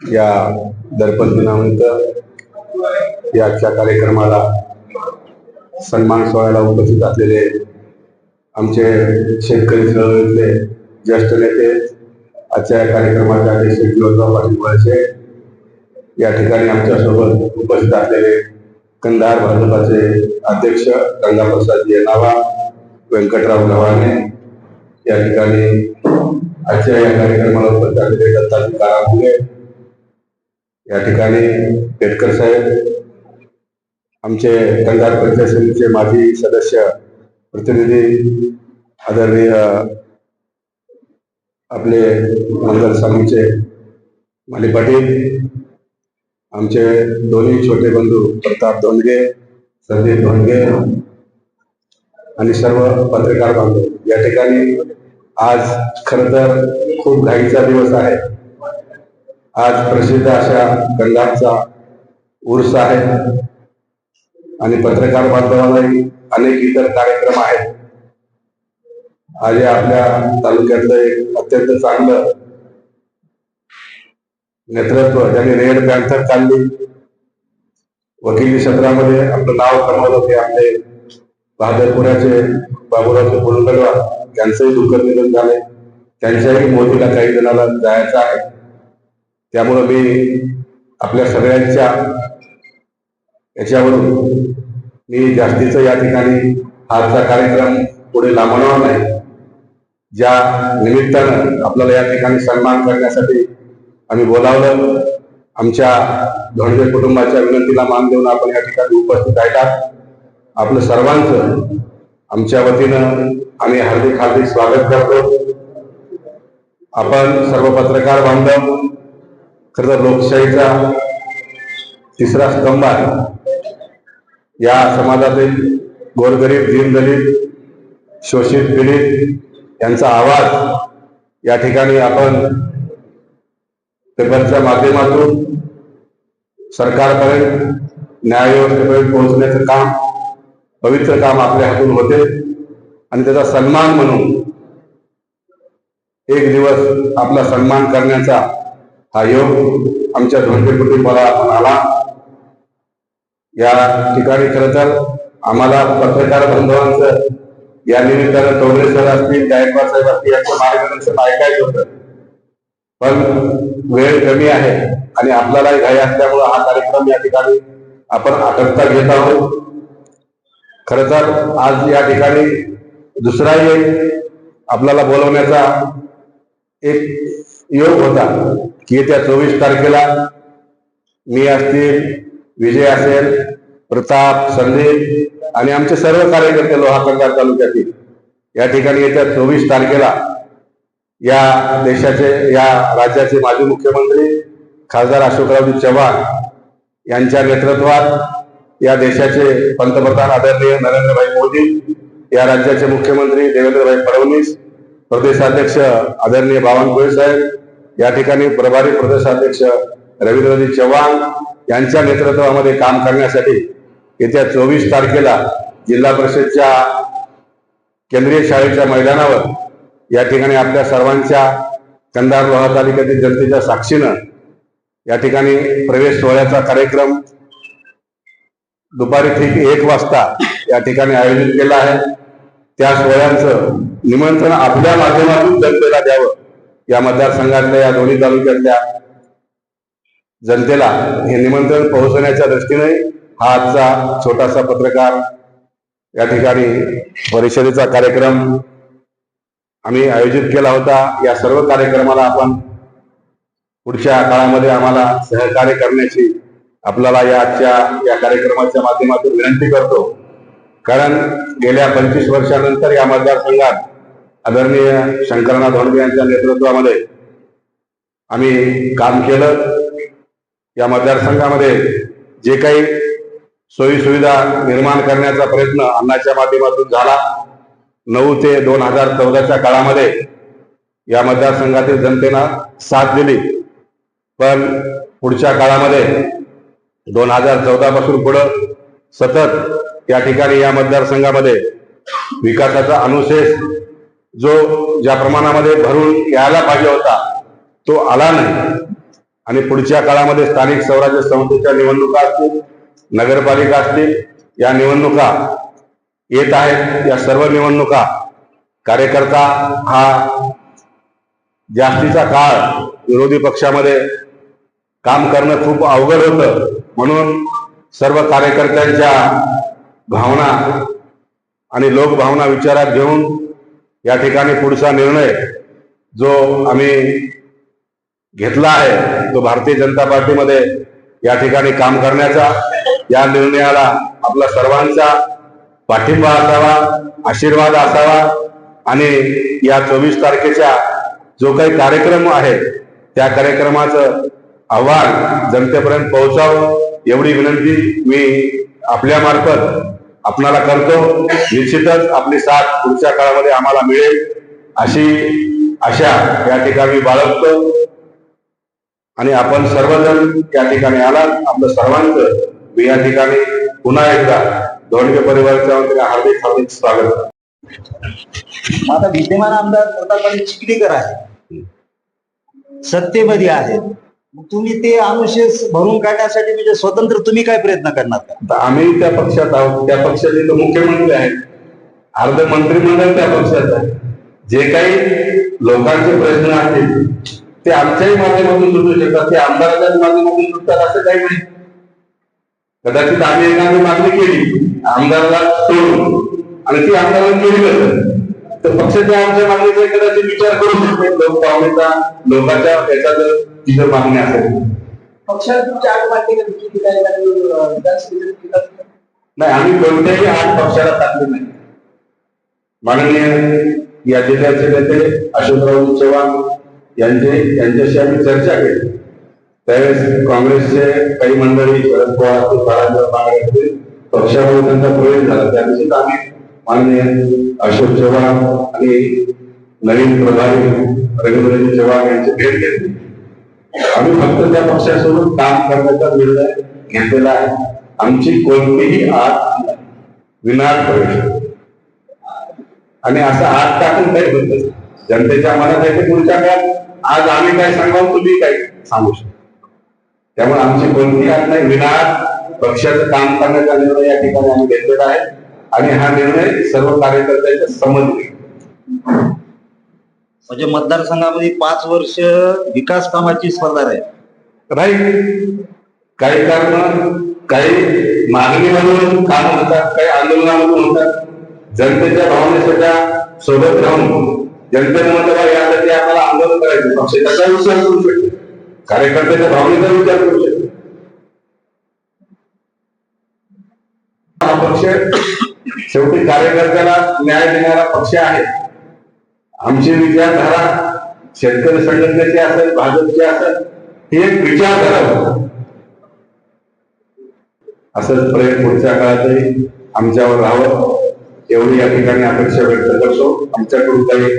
या दर्पण दिनानिमित्त या आजच्या कार्यक्रमाला सन्मान सोहळ्याला उपस्थित असलेले आमचे शेतकरी चळवळीतले ज्येष्ठ नेते आजच्या या कार्यक्रमाचे अध्यक्ष विनोदराव पाटील वळसे या ठिकाणी आमच्यासोबत उपस्थित असलेले कंधार भाजपाचे अध्यक्ष गंगाप्रसाद येनावा व्यंकटराव गव्हाणे या ठिकाणी आजच्या या कार्यक्रमाला उपस्थित असलेले दत्ताजी कारामुले या ठिकाणी पेटकर साहेब आमचे कंधार पंचायत समितीचे माजी सदस्य प्रतिनिधी आदरणीय आपले मंगल स्वामीचे माली पाटील आमचे दोन्ही छोटे बंधू प्रताप धोंडगे संदीप धोंडगे आणि सर्व पत्रकार बांधव. या ठिकाणी आज खर तर खूप घाईचा दिवस आहे. आज प्रसिद्ध अशा गंगाचा उर्स आहे. आणि पत्रकार बांधवांनाही अनेक इतर कार्यक्रम आहेत. आज या आपल्या तालुक्यातलं एक अत्यंत चांगलं नेतृत्व ज्यांनी रेड पॅन्थर काढली वकिली क्षेत्रामध्ये आपलं नाव कमवलं होते आपले बहादरपुराचे बाबुरावचे बोलगडवा यांचंही दुःख निधन झाले. त्यांच्याही मोदीला काही जणाला जायचं आहे. त्यामुळं मी आपल्या सगळ्यांच्या याच्यावरून मी जास्तीचं या ठिकाणी आजचा कार्यक्रम पुढे लांबणार नाही. ज्या निमित्तानं आपल्याला या ठिकाणी सन्मान करण्यासाठी आम्ही बोलावलं आमच्या धोंडगे कुटुंबाच्या विनंतीला मान देऊन आपण या ठिकाणी उपस्थित राहिलात आपलं सर्वांचं आमच्या वतीनं आम्ही हार्दिक हार्दिक स्वागत करतो. आपण सर्व पत्रकार बांधव खर तर लोकशाहीचा तिसरा स्तंभ आहे. या समाजातील गोरगरीब दीनदलित शोषित पीडित यांचा आवाज या ठिकाणी आपण पेपरच्या माध्यमातून सरकारपर्यंत न्यायव्यवस्थेपर्यंत पोहोचण्याचं काम पवित्र काम आपल्या हातून होते. आणि त्याचा सन्मान म्हणून एक दिवस आपला सन्मान करण्याचा हा योग आमच्या धोंडे कुटुंबाला आला. या ठिकाणी खरं तर आम्हाला पत्रकार बांधवांचं या निमित्तानं तोडे सर असतील गायकवाड साहेब असतील यांचं मार्गदर्शन ऐकायचं होतं. पण वेळ कमी आहे आणि आपल्यालाही घाई असल्यामुळं हा कार्यक्रम या ठिकाणी आपण आटकता घेत आहोत. खर तर आज या ठिकाणी दुसराही एक आपल्याला बोलवण्याचा एक योग होता की येत्या चोवीस तारखेला मी असतील विजय असेल प्रताप संदीप आणि आमचे सर्व कार्यकर्ते लोहाकंगार तालुक्यातील या ठिकाणी येत्या चोवीस तारखेला या देशाचे या राज्याचे माजी मुख्यमंत्री खासदार अशोकरावजी चव्हाण यांच्या नेतृत्वात या देशाचे पंतप्रधान आदरणीय नरेंद्रभाई मोदी या राज्याचे मुख्यमंत्री देवेंद्रभाई फडणवीस प्रदेशाध्यक्ष आदरणीय बावनकुळे साहेब या ठिकाणी प्रभारी प्रदेशाध्यक्ष रवींद्रजी चव्हाण यांच्या नेतृत्वामध्ये काम करण्यासाठी येत्या चोवीस तारखेला जिल्हा परिषदच्या केंद्रीय शाळेच्या मैदानावर या ठिकाणी आपल्या सर्वांच्या कंधार लोहा तालुक्यातील जनतेच्या साक्षीनं या ठिकाणी प्रवेश सोहळ्याचा कार्यक्रम दुपारी ठीक एक वाजता या ठिकाणी आयोजित केला आहे. त्या सोहळ्यांचं निमंत्रण आपल्या माध्यमातून जनतेला द्यावं. या मतदारसंघातल्या या दोन्ही तालुक्यातल्या जनतेला हे निमंत्रण पोहोचवण्याच्या दृष्टीने हा आजचा छोटासा पत्रकार या ठिकाणी परिषदेचा कार्यक्रम आम्ही आयोजित केला होता. या सर्व कार्यक्रमाला आपण पुढच्या काळामध्ये आम्हाला सहकार्य करण्याची आपल्याला या आजच्या या कार्यक्रमाच्या माध्यमातून विनंती करतो. कारण गेल्या पंचवीस वर्षानंतर या मतदारसंघात आदरणीय शंकरनाथ धोंडगे यांच्या नेतृत्वामध्ये आम्ही काम केलं. या मतदारसंघामध्ये जे काही सोयीसुविधा निर्माण करण्याचा प्रयत्न अन्नाच्या माध्यमातून झाला. नऊ ते दोन हजार चौदाच्या काळामध्ये या मतदारसंघातील जनतेनं साथ दिली. पण पुढच्या काळामध्ये दोन हजार चौदापासून पुढं सतत या ठिकाणी या मतदारसंघामध्ये विकासाचा अनुशेष जो ज्या प्रमाणामध्ये भरून यायला पाहिजे होता तो आला नाही. आणि पुढच्या काळामध्ये स्थानिक स्वराज्य संस्थेच्या निवडणुका असतील नगरपालिका असतील या निवडणुका येत आहेत. या सर्व निवडणुका कार्यकर्ता हा जास्तीचा काळ विरोधी पक्षामध्ये काम करणं खूप अवघड होतं. म्हणून सर्व कार्यकर्त्यांच्या भावना आणि लोकभावना विचारात घेऊन या ठिकाणी पुढचा निर्णय जो आम्ही घेतला आहे तो भारतीय जनता पार्टीमध्ये या ठिकाणी काम करण्याचा या निर्णयाला आपला सर्वांचा पाठिंबा असावा आशीर्वाद असावा आणि या चोवीस तारखेच्या जो काही कार्यक्रम आहे त्या कार्यक्रमाचं आव्हान जनतेपर्यंत पोहोचावं एवढी विनंती मी आपल्यामार्फत आपणाला करतो. निश्चितच आपली साथ पुढच्या काळामध्ये आम्हाला मिळेल. अशी आशा या ठिकाणी बाळगतो. आणि आपण सर्वजण या ठिकाणी आलात. आपलं सर्वांचं मी या ठिकाणी पुन्हा एकदा धोंडगे परिवाराच्या वतीने हार्दिक हार्दिक स्वागत. माझा आता विद्यमान आमदार प्रतापराव चिखलीकर आहे सत्तेमध्ये आहेत. तुम्ही ते अनुशेष भरून काढण्यासाठी म्हणजे स्वतंत्र तुम्ही काय प्रयत्न करणार? तर आम्ही त्या पक्षात आहोत. त्या पक्षाचे तर मुख्यमंत्री आहेत. अर्ध मंत्रिमंडळ त्या पक्षात आहे जे काही लोकांचे प्रश्न असतील ते आमच्याही माध्यमातून सुटू शकतात. ते आमदाराच्याच माध्यमातून सुटतात असं काही नाही. कदाचित आम्ही एखादी मागणी केली आमदाराला सोडून आणि ती आमदाराला केली तर तर पक्षाच्या आमच्या मागणीचा कदाचित विचार करू शकतो. लोक पाहुणेचा लोकांच्या याच्यात तिथं मागणी असेल पक्षाला आठ वाटते का ठिकाणी विधानसभेच्या? नाही आम्ही कोणत्याही आठ पक्षाला टाकले नाही. माननीय या जिल्ह्याचे नेते अशोकराव चव्हाण यांचे यांच्याशी आम्ही चर्चा केली. त्यावेळेस काँग्रेसचे काही मंडळी शरद पवार ते बाळासाहेब बाळासाहेब पक्षामध्ये त्यांचा प्रवेश झाला. त्या दिवशीच आम्ही माननीय अशोक चव्हाण आणि नवीन प्रभारी रवींद्रजी चव्हाण यांची भेट घेतली. आम्ही फक्त त्या पक्षासोबत काम करण्याचा निर्णय घेतलेला आहे. आमची कोणतीही आत नाही. प्रवेश आणि असं आत टाकून काही होत जनतेच्या मनात येते पुढच्या काळात आज आम्ही काय सांगावं तुम्ही काय सांगू शकता? त्यामुळे आमची कोणती आत नाही विनाट पक्षाचं काम करण्याचा निर्णय या ठिकाणी आम्ही घेतलेला आहे. आणि हा निर्णय सर्व कार्यकर्त्यांच्या समज म्हणजे मतदारसंघामध्ये पाच वर्ष विकास कामाची स्पर्धा आहे राईट काही कारण काही मागणीमधून काम होतात काही आंदोलनामधून होतात. जनतेच्या भावनेसाठी सोबत राहून जनतेने म्हटलं बा यासाठी आम्हाला आंदोलन करायचं. पक्ष विचार करू शकतो? कार्यकर्त्याच्या भावनेचा विचार करू शकतो? हा पक्ष शेवटी कार्यकर्त्याला न्याय देणारा पक्ष आहे. आमची विचारधारा शेतकरी संघटनेची असेल भाजपची असेल ही एक विचारधारा होती. असंच प्रेम पुढच्या काळातही आमच्यावर राहावं एवढी या ठिकाणी अपेक्षा व्यक्त करतो. आमच्याकडून काही